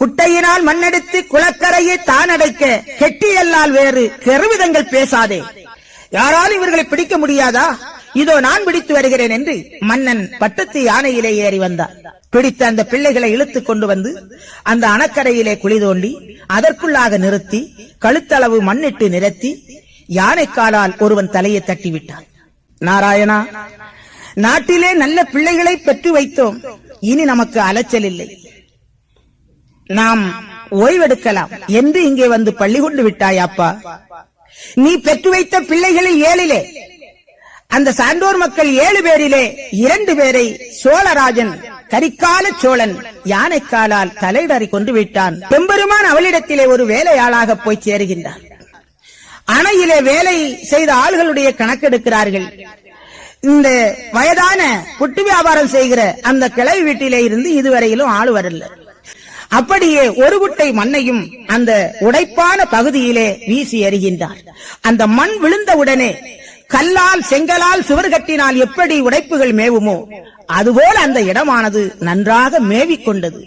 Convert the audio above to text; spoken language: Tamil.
குட்டையினால் மண்ணெடுத்து குளக்கரையை தான் அடைக்க கெட்டியல்லால் வேறு கெருவிதங்கள் பேசாதே. யாராலும் இவர்களை பிடிக்க முடியாதா? இதோ நான் பிடித்து வருகிறேன் என்று மன்னன் பட்டத்து யானையிலே ஏறி வந்தார் பிடித்த அந்த பிள்ளைகளை இழுத்து கொண்டு வந்து அந்த அணக்கரையிலே குழி தோண்டி அதற்குள்ளாக நிறுத்தி கழுத்தளவு மண்ணிட்டு நிறுத்தி யானைக்காலால் ஒருவன் தலையை தட்டிவிட்டான். நாராயணா நாட்டிலே நல்ல பிள்ளைகளை பெற்று வைத்தோம். இனி நமக்கு அலைச்சல் இல்லை. நாம் ஓய்வெடுக்கலாம். என்று இங்கே வந்து பள்ளி கொண்டு விட்டாய் அப்பா. நீ பெற்று வைத்த பிள்ளைகளில் ஏழிலே அந்த சான்றோர் மக்கள் ஏழு பேரிலே இரண்டு பேரை சோழராஜன் கரிக்கால சோழன் யானைக்காலால் தலையிடறி கொண்டு விட்டான். பெம்பெருமான் அவளிடத்திலே ஒரு வேலையாளாக போய் சேருகின்றார். அணையிலே வேலை செய்த ஆள்களுடைய கணக்கெடுக்கிறார்கள். இந்த வயதான புட்டு வியாபாரம் செய்கிற அந்த கிளவி வீட்டிலே இருந்து இதுவரையிலும் ஆள் வரல. அப்படியே ஒரு குட்டை மண்ணையும் அந்த உடைப்பான பகுதியிலே வீசி எறிகின்றார். அந்த மண் விழுந்தவுடனே கல்லால் செங்கலால் சுவர் கட்டினால் எப்படி உடைப்புகள் மேவுமோ அதுபோல அந்த இடமானது நன்றாக மேவிக் கொண்டது